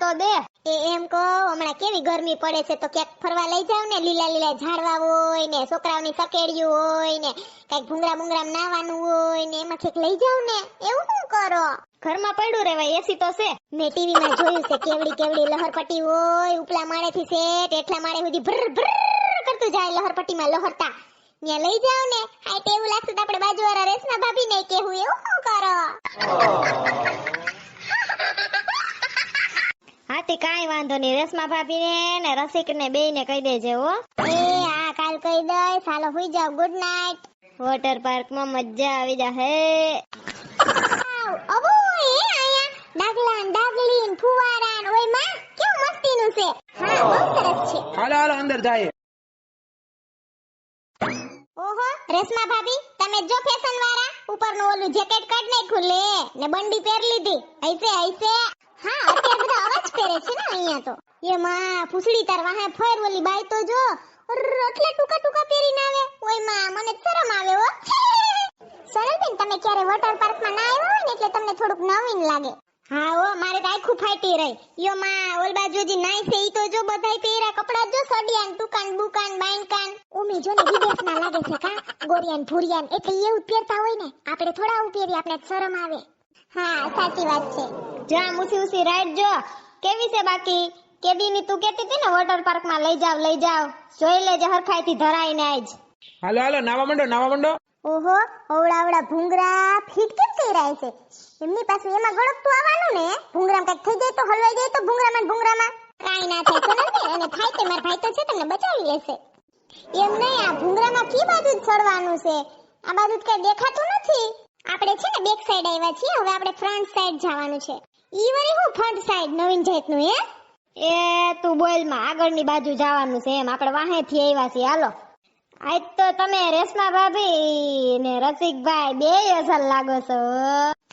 તો દે. એ એમ કહો, હમણાં કેવી ગરમી પડે છે, તો ક્યાંક ફરવા લઈ જાવ ને, લીલા લીલા ઝાડવા હોય ને, છોકરાઓની સકેડિયું હોય ને, કંઈક ભૂંગરા ભૂંગરા નાવાનું હોય ને, એમાં ક્યાંક લઈ જાવ ને. એવું શું કરો? ઘરમાં પડ્યું રેવાય એસી તો છે. મેં ટીવી માં જોયું છે, કેવડી કેવડી લહરપટ્ટી હોય, ઉપલા માળે થી સેટ એટલા માળે સુધી ભર ભર કરતું જાય લહરપટ્ટીમાં લહરતા. ત્યાં લઈ જાવ ને. આ એવું લાગશે તો આપણે બાજુવાળા રેસના ભાભી ને કેવું એવું શું કરો? હાથી કાંઈ વાંધો નહીં. રેશમા ભાભી ને ને રસિક ને બે ને કહી દેજે હો. એ હા કાલ કહી દઈ સાલો સુઈ જાવ ગુડ નાઈટ વોટર પાર્કમાં મજા આવી જાહે અબો એ આયા ડાગલાન ડાગલીન ડાગલી ને ફુવારા ને ઓયમાં કેવું મસ્તીનું છે? હા બહુ સરસ છે. હાલો હાલો અંદર જાય ઓહો રેશમા ભાભી તમે જો ફેશન વાળા ઉપરનું ઓલું જેકેટ કાઢ નાખ્યું લે ને બંડી પહેરી લીધી. ಐસે ಐસે હા અત્યારે બધા અવાજ કરે છે ને અહીંયા તો. એ માં ફૂસડી તાર વાહે ફેર ઓલી બાઈ તો જો એટલે ટુકા ટૂંકા પહેરીને આવે. ઓયમાં, મને શરમ આવે હો. સરળબેન તમે ક્યારે વોટર પાર્કમાં ના આવ્યા હોય ને એટલે તમને થોડુંક નવીન લાગે. હા ઓ મારે તો આખું ફાટી રહી. યો માં, ઓલ બાજુ હજી નાઈ છે ઈ તો જો બધાય પહેરા કપડા જો સડિયાન, ટુકાન, બુકાન બાઈનકાન ઉમી જો ને વિદેશના લાગે છે કા? ગોરિયાન, ભૂરિયાન, એટલે એવું જ પહેરતા હોય ને. આપણે થોડા ઉપેરી આપણે શરમ આવે. હા સાચી વાત છે. જા મુસી ઉસી રાઈડ જો. કેવી છે બાકી? કેદી ની તું કેતી હતી ને વોટર પાર્કમાં લઈ જાવ લઈ જાવ. જોઈ લેજે હરખાઈ થી ધરાઈને આજ હાલો હાલો નાવા મંડો નાવા મંડો. ઓહો અવડા ભૂંગરા ફીટ કેમ થઈ રહ્યા છે? એમની પાસે એમાં ગળકતું આવવાનું ને ભૂંગરામાં કંઈક થઈ જાય તો હલવાઈ જાય તો ભૂંગરામાં ભૂંગરામાં. કાઈ ના થાય સોનલબેન અને થાય તે માર ભાઈ તો છે તમને બચાવી લેશે. એમ નહીં આ ભૂંગરામાં કી બાજુ જ ચડવાનું છે? આ બાજુ કઈ દેખાતું નથી? આપણે છે ને બેક સાઈડ આવ્યા છીએ હવે આપણે ફ્રન્ટ સાઈડ જવાનું છે. ઈ વળી હું ફ્રન્ટ સાઈડ નવીન જાતનું હે? એ તું બોલમાં આગળની બાજુ જવાનું છે એમ. આપણે વાહે થી આવ્યા છીએ હાલો. આજ તો તમે રેશમા ભાભી ને રસિકભાઈ બે અસર લાગો છો.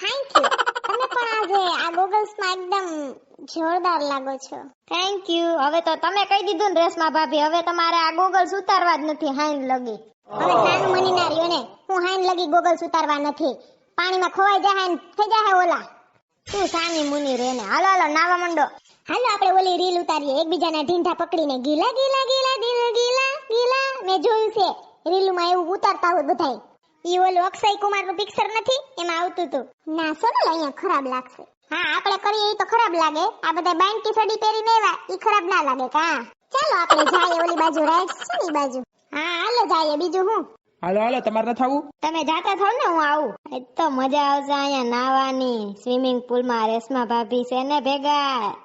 થેન્ક યુ તમે પણ આજે આ ગોગલ્સમાં એકદમ જોરદાર લાગો છો. થેન્ક યુ હવે તો તમે કહી દીધું ને રેસમાં ભાભી હવે તમારે આ ગોગલ્સ ઉતારવા જ નથી હાઈન લગી. હવે નાનું મની ના રહ્યો ને હું હાઈન લગી ગોગલ્સ ઉતારવા નથી. પાણીમાં ખોવાઈ જાય ને થઈ જાય ઓલા. તું સાની મુની રે ને? હાલો હાલો નાવા મંડો. હાલો આપણે ઓલી રીલ ઉતારીએ. એકબીજાના ઢીંઢા પકડીને ગીલા ગીલા ગીલા દિલ ગીલા ગીલા. મેં જોયું છે. રીલમાં એવું ઉતારતા હોય બધાય. ઈ ઓલું અક્ષય કુમારનું પિક્ચર નથી એમાં આવતું હતું ના સોનલ અહીંયા ખરાબ લાગશે. હા આપણે કરીએ ઈ તો ખરાબ લાગે. આ બધા બાંકી સડી પહેરીને આવ્યા ઈ ખરાબ ના લાગે કા. ચાલો આપણે જઈએ ઓલી બાજુ રાઈટ છે ની બાજુ. હા હાલો જઈએ બીજું હું? હાલો હાલો તમારે નથી આવું? તમે જાતા થાવ ને હું આવું. એ તો મજા આવશે અહીંયા નાવાની સ્વિમિંગ પુલમાં રેશમા ભાભી છે ને ભેગા.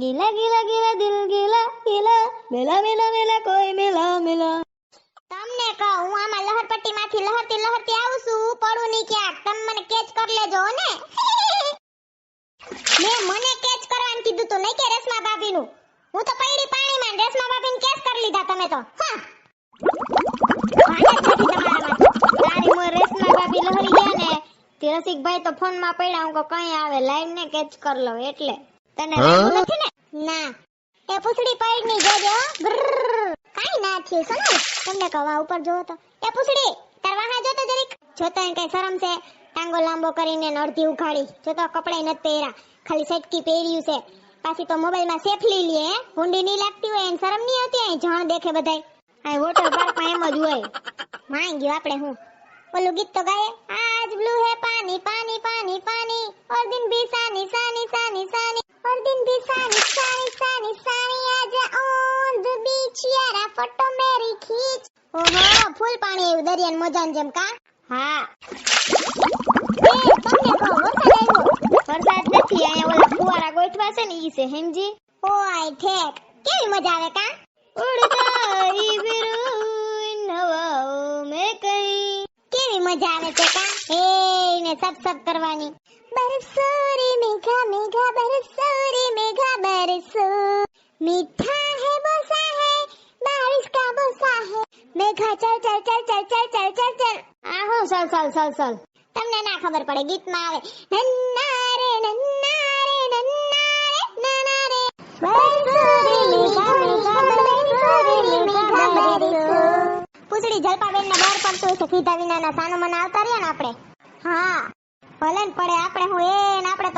ગીલા ગીલા ગીલા દિલ ગીલા ગીલા. મેલા મેલા મેલા કોઈ મેલા મેલા. માંથી લહરતી લહરતી આવું છું પડું નહીં ક્યાંક. તમે મને કેચ કરી લેજો ને? મેં મને કેચ કરવાનું કીધું તો નહીં કે રેશમા ભાભી નું હું તો પૈડી પાણીમાં રેશમા ભાભી ને કેચ કરી લીધા તમે તો. હા ભાગે જ નથી તમારામાં. તારી મોર રેશમા ભાભી લહરી ગયા ને તે રસિકભાઈ તો ફોનમાં પડ્યા હું કઈ આવે લાઈન ને કેચ કર લો એટલે. તને નથી ને? ના. એ પૂછડી પૈડની જોજો. કાંઈ ના થયું સોનલ તમને કવા ઉપર જોવો તો. એ પૂછડી તાર વાહા જોતો જરીક જોતો એને કઈ શરમ છે ટાંગો લાંબો કરીને અડધી ઉઘાડી જોતો કપડાય નથી પહેર્યા ખાલી સટકી પહેર્યું છે પાછી તો મોબાઈલમાં સેફલી લે હુંડી નહીં લાગતી હોય એને શરમ નહીં આવતી અહીં જણ દેખે બધાય અહીં વોટર પાર્કમાં એમ જ હોય માંગ્યું ગયો આપણે હું ઓલું ગીત તો ગાય આજ બ્લુ હે પાની પાની પાની પાની ઓર દિન ભી સાની સાની સાની સાની ઓર દિન ભી સાની સાની સાની સાની ફોટો મેરી ખીચ ઓહો ફૂલ પાણી એવું દરિયાન મોજાન જેમ કા હા એ તમને કહો વરસાદ આવ્યો વરસાદ નથી અહીંયા ઓલા ફુવારા ગોઠવા છે ને ઈ છે હેમજી ઓ આઈ ઠેક કેવી મજા આવે કા ઉડતારી બિરુન હવાઓ મે કઈ કેવી મજા આવે છે કા એ ને સબ સબ કરવાની બરફ સોરી મેઘા મેઘા મેઘા ચલ ચલ ચલ ચલ ચલ ચલ ચલ ચલ. આ હું સલ સલ સલ સલ. તમને ના ખબર પડે ગીતમાં આવે. નન્ના રે નન્ના રે નન્ના રે નાના રે બરસો મેઘા મેઘા બરસો મેઘા બરસો પૂછડી જલપાબેન ને બહાર પડતું હશે વિના ના સાનો મને આવતા રહ્યા ને આપણે? હા. ભલે ને પડે આપણે હું એ ને આપણે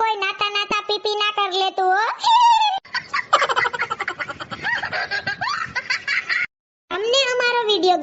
કોઈ નાતા નાતા પીપી ના કર લેતું હો.